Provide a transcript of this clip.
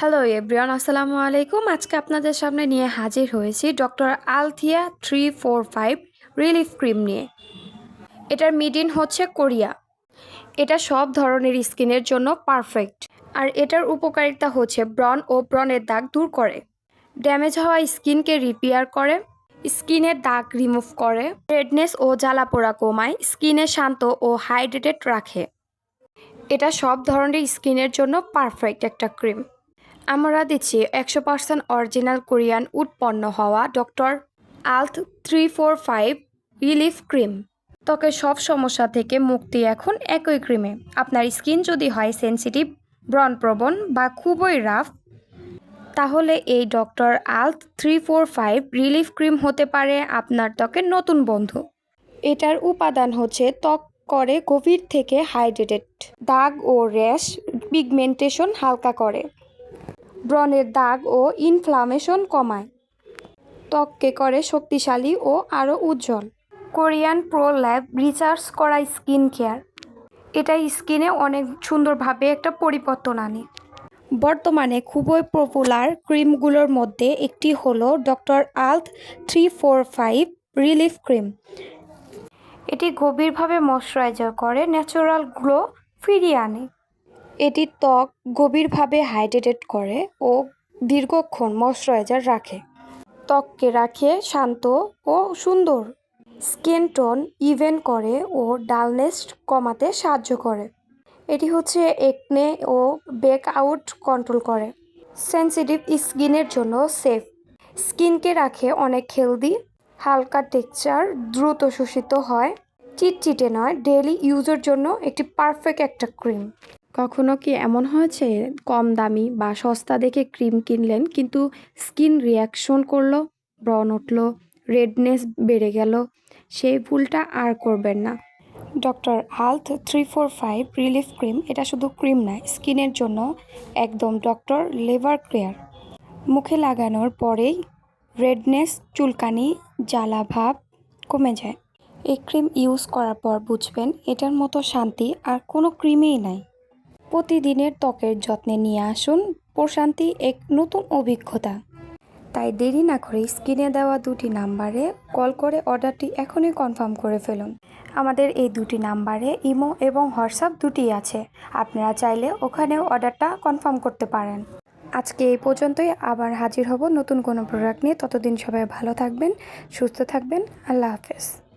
Hello everyone আসসালামু আলাইকুম আজকে আপনাদের সামনে নিয়ে হাজির হয়েছি doctor Althea three four five relief cream নিয়ে। এটার মিডিন হচ্ছে কোরিয়া। এটা সব ধরনের স্কিনের জন্য পারফেক্ট। আর এটার উপকারিতা হচ্ছে ব্রণ ও ব্রণের দাগ দূর করে। ড্যামেজ হওয়া স্কিনকে রিপেয়ার করে, স্কিনের দাগ রিমুভ করে, রেডনেস ও জ্বালাপোড়া কমায় স্কিনে শান্ত ও হাইড্রেটেড রাখে। এটা সব ধরনের স্কিনের জন্য পারফেক্ট একটা ক্রিম। আমরা দিচ্ছি একশো পার্সেন্ট অরিজিনাল কোরিয়ান উৎপন্ন হওয়া doctor Althea three four five relief cream. ত্বকের সব সমস্যা থেকে মুক্তি এখন একই ক্রিমে। আপনার স্কিন যদি হয় সেন্সিটিভ, ব্রণপ্রবণ বা খুবই রাফ, তাহলে এই doctor Althea three four five relief cream হতে পারে আপনার ত্বকের নতুন বন্ধু। এটার উপাদান হচ্ছে ত্বক করে গভীর থেকে হাইড্রেটেড। দাগ ও র্যাশ পিগমেন্টেশন হালকা করে। ব্রণের দাগ ও ইনফ্লামেশন কমায়। ত্বককে করে শক্তিশালী ও আরও উজ্জ্বল। কোরিয়ান প্রো ল্যাব রিচার্জ করা স্কিন কেয়ার। এটা স্কিনে অনেক সুন্দরভাবে একটা পরিবর্তন আনে। বর্তমানে খুবই পপুলার ক্রিমগুলোর মধ্যে একটি হলো doctor Althea three four five relief cream. এটি গভীরভাবে ময়শ্চারাইজার করে ন্যাচারাল গ্লো ফিরিয়ে আনে। এটি ত্বক গভীরভাবে হাইড্রেটেড করে ও দীর্ঘক্ষণ ময়শ্চারাইজার রাখে। ত্বককে রাখে শান্ত ও সুন্দর। স্কিন টোন ইভেন করে ও ডালনেস কমাতে সাহায্য করে। এটি হচ্ছে একনে ও বেক আউট কন্ট্রোল করে। সেন্সিটিভ স্কিনের জন্য সেফ। স্কিনকে রাখে অনেক হেলদি, হালকা টেক্সচার, দ্রুত শোষিত হয়। চিটচিটে নয়, ডেইলি ইউজের জন্য একটি পারফেক্ট একটা ক্রিম। কখনো কি এমন হয়েছে? কম দামি বা সস্তা দেখে ক্রিম কিনলেন, কিন্তু স্কিন রিয়াকশন করল, ব্রণ উঠল, রেডনেস বেড়ে গেল। সেই ভুলটা আর করবেন না। Doctor Althea three four five relief cream, এটা শুধু ক্রিম নয়, স্কিনের জন্য একদম ডক্টর লেভার কেয়ার। মুখে লাগানোর পরেই রেডনেস, চুলকানি, জ্বালা ভাব কমে যায়। এই ক্রিম ইউজ করার পর বুঝবেন, এটার মতো শান্তি আর কোনো ক্রিমেই নাই। প্রতিদিনের ত্বকের যত্নে নিয়ে আসুন প্রশান্তি এক নতুন অভিজ্ঞতা। তাই দেরি না করে স্ক্রিনে দেওয়া দুটি নাম্বারে কল করে অর্ডারটি এখনই কনফার্ম করে ফেলুন। আমাদের এই দুটি নাম্বারে ইমো এবং হোয়াটসঅ্যাপ দুটি আছে। আপনারা চাইলে ওখানেও অর্ডারটা কনফার্ম করতে পারেন। আজকে এই পর্যন্তই। আবার হাজির হব নতুন কোনো প্রোডাক্ট নিয়ে। ততদিন সবাই ভালো থাকবেন, সুস্থ থাকবেন। আল্লাহ হাফেজ।